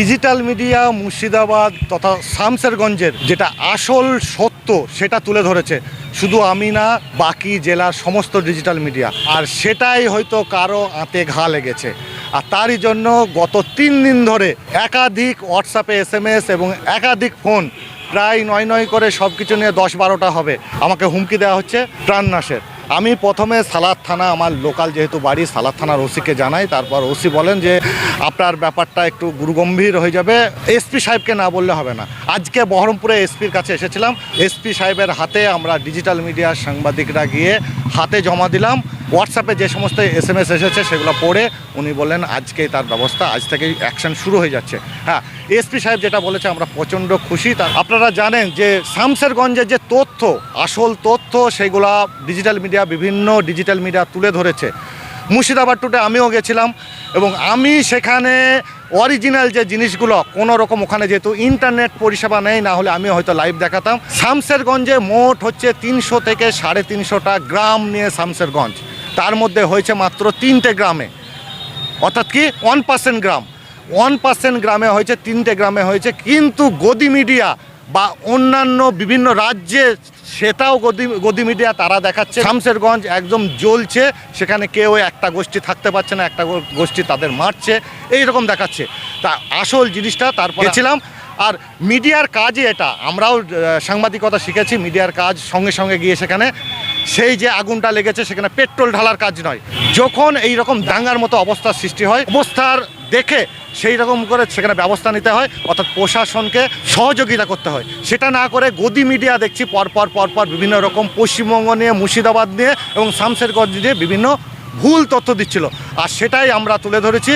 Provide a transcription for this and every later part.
Digital media Murshidabad তথা শামসেরগঞ্জের যেটা আসল সত্য সেটা তুলে ধরেছে। শুধু আমি না, বাকি জেলার সমস্ত ডিজিটাল মিডিয়া। আর সেটাই হয়তো কারও আঁতে ঘা লেগেছে। আর তারই জন্য গত তিন দিন ধরে একাধিক হোয়াটসঅ্যাপে এস এম এস এবং একাধিক ফোন প্রায় নয় নয় করে সব কিছু নিয়ে দশ বারোটা হবে। আমাকে হুমকি দেওয়া হচ্ছে প্রাণনাশের আমি প্রথমে সালাদ থানা, আমার লোকাল যেহেতু বাড়ি, সালাদ থানার ওসিকে জানাই। তারপর ওসি বলেন যে, আপনার ব্যাপারটা একটু গুরুগম্ভীর হয়ে যাবে। এসপি সাহেবকে না বললে হবে না। আজকে বহরমপুরে এসপির কাছে এসেছিলাম। এসপি সাহেবের হাতে আমরা ডিজিটাল মিডিয়ার সাংবাদিকরা গিয়ে হাতে জমা দিলাম। হোয়াটসঅ্যাপে যে সমস্ত এস এম এস এসেছে, সেগুলো পড়ে উনি বললেন আজকেই তার ব্যবস্থা, আজ থেকেই অ্যাকশন শুরু হয়ে যাচ্ছে। হ্যাঁ এসপি সাহেব যেটা বলেছে, আমরা প্রচণ্ড খুশি। তার আপনারা জানেন যে শামসেরগঞ্জের যে তথ্য, আসল তথ্য সেগুলা ডিজিটাল মিডিয়া বিভিন্ন ডিজিটাল মিডিয়া তুলে ধরেছে। মুর্শিদাবাদ টুটে আমিও গেছিলাম, এবং আমি সেখানে অরিজিনাল যে জিনিসগুলো কোনো রকম ওখানে যেহেতু ইন্টারনেট পরিষেবা নেই, না হলে আমি হয়তো লাইভ দেখাতাম। শামসেরগঞ্জে মোট হচ্ছে তিনশো থেকে সাড়ে তিনশোটা গ্রাম নিয়ে শামসেরগঞ্জ। তার মধ্যে হয়েছে মাত্র তিনটে গ্রামে। অর্থাৎ কি? ওয়ান পার্সেন্ট গ্রাম। ওয়ান পার্সেন্ট গ্রামে হয়েছে তিনটে গ্রামে হয়েছে। কিন্তু গদি মিডিয়া বা অন্যান্য বিভিন্ন রাজ্যে সেটাও গদি গদি মিডিয়া তারা দেখাচ্ছে। শামসেরগঞ্জ একদম জ্বলছে সেখানে কেউ একটা গোষ্ঠী থাকতে পারছে না একটা গোষ্ঠী তাদের মারছে এই রকম দেখাচ্ছে। তা আসল জিনিসটা তারপর ছিলাম আর মিডিয়ার কাজই এটা। আমরাও সাংবাদিকতা শিখেছি মিডিয়ার কাজ সঙ্গে সঙ্গে গিয়ে সেখানে সেই যে আগুনটা লেগেছে সেখানে পেট্রোল ঢালার কাজ নয়। যখন এই রকম দাঙ্গার মতো অবস্থার সৃষ্টি হয়, অবস্থার দেখে সেই রকম করে সেখানে ব্যবস্থা নিতে হয়, অর্থাৎ প্রশাসনকে সহযোগিতা করতে হয়। সেটা না করে গদি মিডিয়া দেখছি পরপর পরপর বিভিন্ন রকম পশ্চিমবঙ্গ নিয়ে, মুর্শিদাবাদ নিয়ে এবং শামসেরগঞ্জ নিয়ে বিভিন্ন ভুল তথ্য দিচ্ছিল। আর সেটাই আমরা তুলে ধরেছি।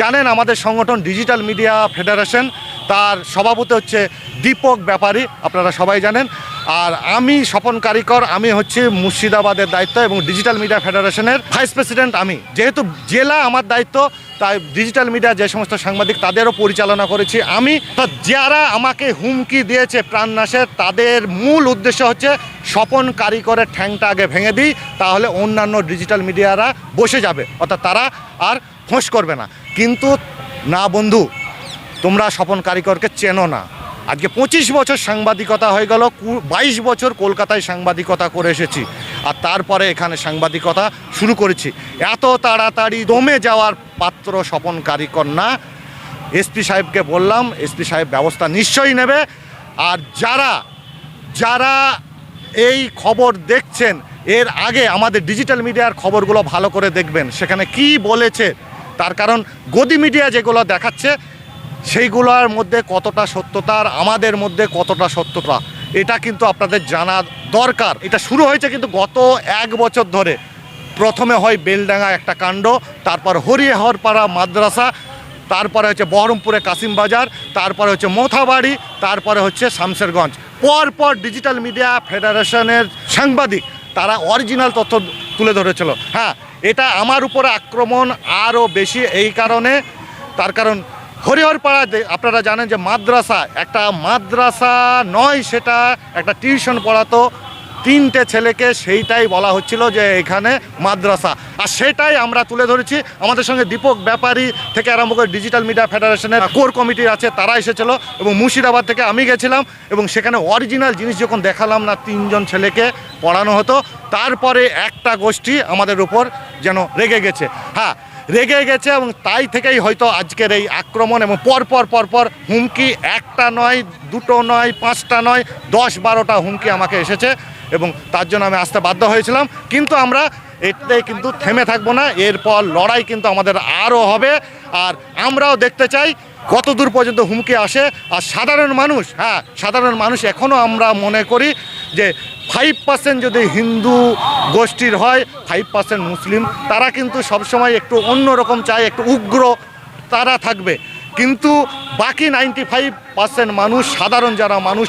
জানেন আমাদের সংগঠন ডিজিটাল মিডিয়া ফেডারেশন, তার সভাপতি হচ্ছে দীপক ব্যাপারী, আপনারা সবাই জানেন। আর আমি স্বপন কারিকর, আমি হচ্ছে মুর্শিদাবাদের দায়িত্ব এবং ডিজিটাল মিডিয়া ফেডারেশনের ভাইস প্রেসিডেন্ট আমি। যেহেতু জেলা আমার দায়িত্ব, তাই ডিজিটাল মিডিয়া যে সমস্ত সাংবাদিক, তাদেরও পরিচালনা করেছি আমি। তো যারা আমাকে হুমকি দিয়েছে প্রাণনাশের তাদের মূল উদ্দেশ্য হচ্ছে স্বপন কারিকরের ঠ্যাংটা আগে ভেঙে দিই, তাহলে অন্যান্য ডিজিটাল মিডিয়ারা বসে যাবে। অর্থাৎ তারা আর ফোঁস করবে না। কিন্তু না বন্ধু, তোমরা স্বপন কারিকরকে চেনো না। আজকে পঁচিশ বছর সাংবাদিকতা হয়ে গেল বাইশ বছর কলকাতায় সাংবাদিকতা করে এসেছি। আর তারপরে এখানে সাংবাদিকতা শুরু করেছি। এত তাড়াতাড়ি দমে যাওয়ার পাত্র স্বপন কারিকর না এসপি সাহেবকে বললাম এসপি সাহেব ব্যবস্থা নিশ্চয়ই নেবে। আর যারা যারা এই খবর দেখছেন, এর আগে আমাদের ডিজিটাল মিডিয়ার খবরগুলো ভালো করে দেখবেন, সেখানে কি বলেছে, তার কারণ গদি মিডিয়া যেগুলো দেখাচ্ছে সেইগুলোর মধ্যে কতটা সত্যতা আর আমাদের মধ্যে কতটা সত্যতা, এটা কিন্তু আপনাদের জানা দরকার। এটা শুরু হয়েছে কিন্তু গত এক বছর ধরে। প্রথমে হয় বেলডাঙ্গা একটা কাণ্ড, তারপর হরিহরপাড়া মাদ্রাসা, তারপরে হচ্ছে বহরমপুরে কাসিমবাজার তারপরে হচ্ছে মোথাবাড়ি, তারপরে হচ্ছে শামসেরগঞ্জ পরপর ডিজিটাল মিডিয়া ফেডারেশনের সাংবাদিক, তারা অরিজিনাল তথ্য তুলে ধরেছিল। হ্যাঁ এটা আমার উপরে আক্রমণ আরও বেশি, এই কারণে, তার কারণ হরিহরপাড়া যে- আপনারা জানেন যে মাদ্রাসা, একটা মাদ্রাসা নয় সেটা, একটা টিউশন পড়াতো তিনটে ছেলেকে, সেইটাই বলা হচ্ছিল যে এখানে মাদ্রাসা। আর সেটাই আমরা তুলে ধরেছি। আমাদের সঙ্গে দীপক ব্যাপারী থেকে আরম্ভ করে ডিজিটাল মিডিয়া ফেডারেশনের কোর কমিটি আছে, তারা এসেছিল এবং মুর্শিদাবাদ থেকে আমি গেছিলাম এবং সেখানে অরিজিনাল জিনিস যখন দেখালাম না, তিনজন ছেলেকে পড়ানো হতো, তারপরে একটা গোষ্ঠী আমাদের উপর যেন রেগে গেছে। হ্যাঁ রেগে গেছে এবং তাই থেকেই হয়তো আজকের এই আক্রমণ এবং পরপর পরপর হুমকি একটা নয়, দুটো নয়, পাঁচটা নয়, দশ, বারোটা হুমকি আমাকে এসেছে এবং তার জন্য আমি আসতে বাধ্য হয়েছিলাম। কিন্তু আমরা এতে কিন্তু থেমে থাকব না। এরপর লড়াই কিন্তু আমাদের আরও হবে। আর আমরাও দেখতে চাই কত দূর পর্যন্ত হুমকি আসে। আর সাধারণ মানুষ হ্যাঁ সাধারণ মানুষ এখনও আমরা মনে করি যে ফাইভ পার্সেন্ট যদি হিন্দু গোষ্ঠীর হয়, ফাইভ পার্সেন্ট মুসলিম, তারা কিন্তু সবসময় একটু অন্যরকম চায়, একটু উগ্র তারা থাকবে। কিন্তু বাকি নাইনটি ফাইভ পার্সেন্ট মানুষ, সাধারণ যারা মানুষ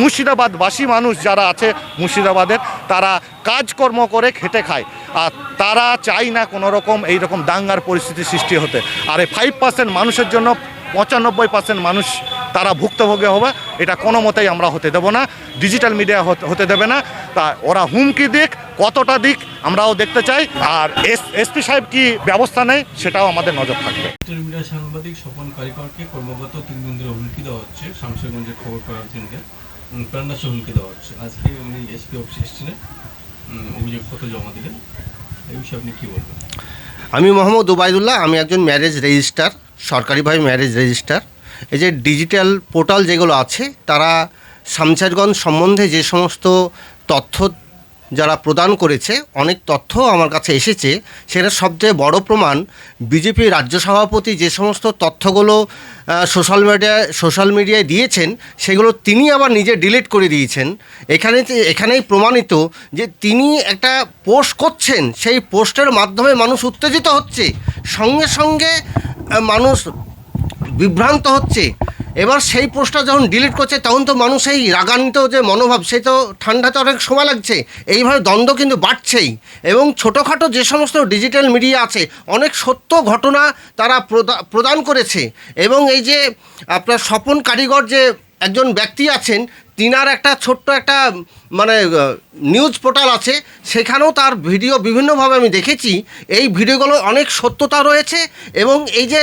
মুর্শিদাবাদবাসী মানুষ যারা আছে মুর্শিদাবাদের, তারা কাজকর্ম করে খেটে খায়। আর তারা চায় না কোনো রকম এইরকম দাঙ্গার পরিস্থিতি সৃষ্টি হতে। আর এই ফাইভ পার্সেন্ট মানুষের জন্য পঁচানব্বই পার্সেন্ট মানুষ তারা ভুক্তভোগী হবে এটা কোনো মতেই আমরা হতে দেবো না ডিজিটাল মিডিয়া হতে দেবে না তা ওরা হুমকি দিক কতটা দিক আমরাও দেখতে চাই আর এস এসপি সাহেব কি ব্যবস্থা নেয় সেটাও আমাদের নজর থাকবে। ডিজিটাল মিডিয়া সাংবাদিক স্বপন কারিকরকে কর্মগত তিন দিন ধরে হুমকি দেওয়া হচ্ছে শামশেরগঞ্জের খবর করার দিনকে প্রাণনাশে হুমকি দেওয়া হচ্ছে। আজকে উনি এসপি অফিসে এসেছিলেন অভিযোগপত্র জমা দিলেন। এই বিষয়ে আপনি কী বলবেন? আমি মোহাম্মদ ওবায়দুল্লাহ আমি একজন ম্যারেজ রেজিস্টার সরকারিভাবে ম্যারেজ রেজিস্টার এই যে ডিজিটাল পোর্টাল যেগুলো আছে, তারা শামচারগঞ্জ সম্বন্ধে যে সমস্ত তথ্য যারা প্রদান করেছে, অনেক তথ্য আমার কাছে এসেছে। সেটা সবচেয়ে বড় প্রমাণ, বিজেপি রাজ্য সভাপতি যে সমস্ত তথ্যগুলো সোশ্যাল মিডিয়ায় সোশ্যাল মিডিয়ায় দিয়েছেন, সেগুলো তিনি আবার নিজে ডিলিট করে দিয়েছেন। এখানে এখানেই প্রমাণিত যে তিনি একটা পোস্ট করছেন, সেই পোস্টের মাধ্যমে মানুষ উত্তেজিত হচ্ছে। সঙ্গে সঙ্গে মানুষ বিভ্রান্ত হচ্ছে। এবার সেই পোস্টটা যখন ডিলিট করছে, তখন তো মানুষ এই রাগান্বিত যে মনোভাব সে তো ঠান্ডাতে অনেক সময় লাগছে। এইভাবে দ্বন্দ্ব কিন্তু বাড়ছেই। এবং ছোটোখাটো যে সমস্ত ডিজিটাল মিডিয়া আছে, অনেক সত্য ঘটনা তারা প্রদা- প্রদান করেছে। এবং এই যে আপনার স্বপন কারিগর যে একজন ব্যক্তি আছেন তিনার একটা ছোট্ট একটা মানে নিউজ পোর্টাল আছে, সেখানেও তার ভিডিও বিভিন্নভাবে আমি দেখেছি। এই ভিডিওগুলো অনেক সত্যতা রয়েছে এবং এই যে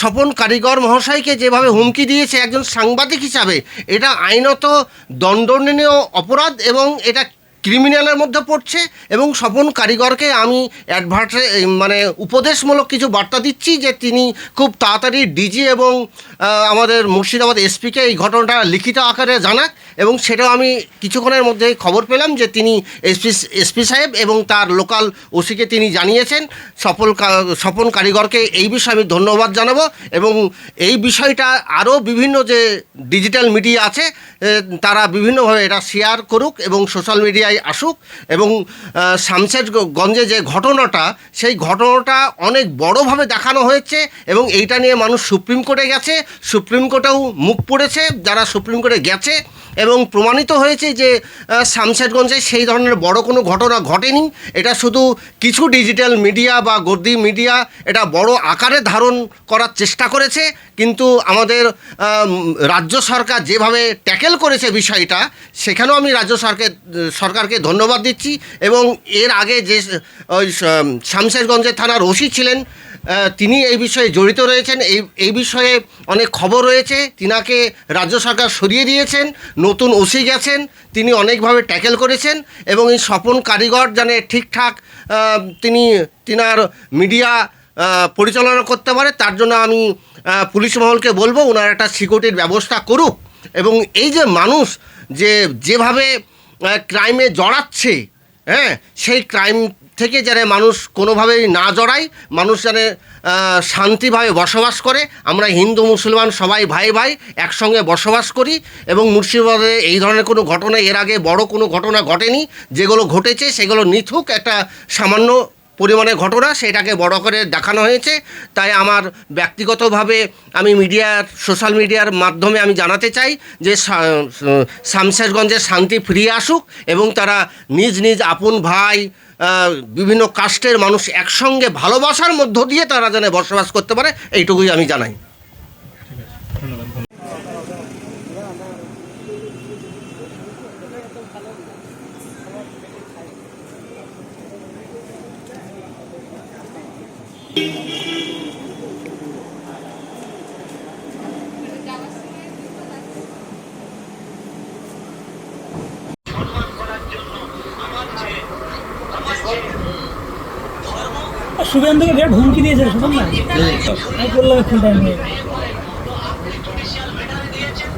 স্বপন কারিগর মহাশয়কে যেভাবে হুমকি দিয়েছে একজন সাংবাদিক হিসাবে, এটা আইনত দণ্ডনীয় অপরাধ এবং এটা ক্রিমিনালের মধ্যে পড়ছে এবং স্বপন কারিগরকে আমি অ্যাডভার্টে মানে উপদেশমূলক কিছু বার্তা দিচ্ছি যে তিনি খুব তাড়াতাড়ি ডিজি এবং আমাদের মুর্শিদাবাদ এসপিকে এই ঘটনাটা লিখিত আকারে জানাক এবং সেটাও আমি কিছুক্ষণের মধ্যে খবর পেলাম যে তিনি এসপি এসপি সাহেব এবং তার লোকাল ওসিকে তিনি জানিয়েছেন। সফল স্বপন কারিগরকে এই বিষয়ে আমি ধন্যবাদ জানাব এবং এই বিষয়টা আরও বিভিন্ন যে ডিজিটাল মিডিয়া আছে তারা বিভিন্নভাবে এটা শেয়ার করুক এবং সোশ্যাল মিডিয়ায় আসুক এবং শামশেরগঞ্জে যে ঘটনাটা, সেই ঘটনাটা অনেক বড়োভাবে দেখানো হয়েছে এবং এইটা নিয়ে মানুষ সুপ্রিম কোর্টে গেছে। সুপ্রিম কোর্টেও মুখ পড়েছে, যারা সুপ্রিম কোর্টে গেছে এবং প্রমাণিত হয়েছে যে শামশেরগঞ্জে সেই ধরনের বড় কোনো ঘটনা ঘটেনি। এটা শুধু কিছু ডিজিটাল মিডিয়া বা গদ্দি মিডিয়া এটা বড় আকারে ধারণ করার চেষ্টা করেছে কিন্তু আমাদের রাজ্য সরকার যেভাবে ট্যাকেল করেছে বিষয়টা, সেখানেও আমি রাজ্য সরকার সরকারকে ধন্যবাদ দিচ্ছি এবং এর আগে যে, ওই শামশেরগঞ্জের থানার ওসি ছিলেন তিনি এই বিষয়ে জড়িত রয়েছেন। এই এই বিষয়ে অনেক খবর রয়েছে। তিনাকে রাজ্য সরকার সরিয়ে দিয়েছেন, নতুন ওসি গেছেন, তিনি অনেকভাবে ট্যাকেল করেছেন এবং এই স্বপন কারিগর জানে ঠিকঠাক তিনি, তিনার মিডিয়া পরিচালনা করতে পারে, তার জন্য আমি পুলিশ মহলকে বলব ওনার একটা সিকিউরিটির ব্যবস্থা করুক। এবং এই যে মানুষ যে যেভাবে ক্রাইমে জড়াচ্ছে হ্যাঁ সেই ক্রাইম থেকে যেন মানুষ কোনোভাবেই না জড়ায়, মানুষ যেন শান্তিভাবে বসবাস করে। আমরা হিন্দু, মুসলমান সবাই ভাই ভাই একসঙ্গে বসবাস করি এবং মুর্শিদাবাদে এই ধরনের কোনো ঘটনা, এর আগে বড় কোনো ঘটনা ঘটেনি, যেগুলো ঘটেছে সেগুলো নিথুক একটা সামান্য পরিমাণে ঘটনা সেটাকে বড় করে দেখানো হয়েছে। তাই আমার ব্যক্তিগতভাবে আমি মিডিয়ার সোশ্যাল মিডিয়ার মাধ্যমে আমি জানাতে চাই যে শামশেরগঞ্জের শান্তি ফিরিয়ে আসুক এবং তারা নিজ নিজ আপন ভাই বিভিন্ন কাস্টের মানুষ একসঙ্গে ভালোবাসার মধ্য দিয়ে তারা যেন বসবাস করতে পারে, এইটুকুই আমি জানাই। শুভেন্দুকে বিরাট হুমকি দিয়েছে শুনুন না? আমি করলাম টাইম নিয়ে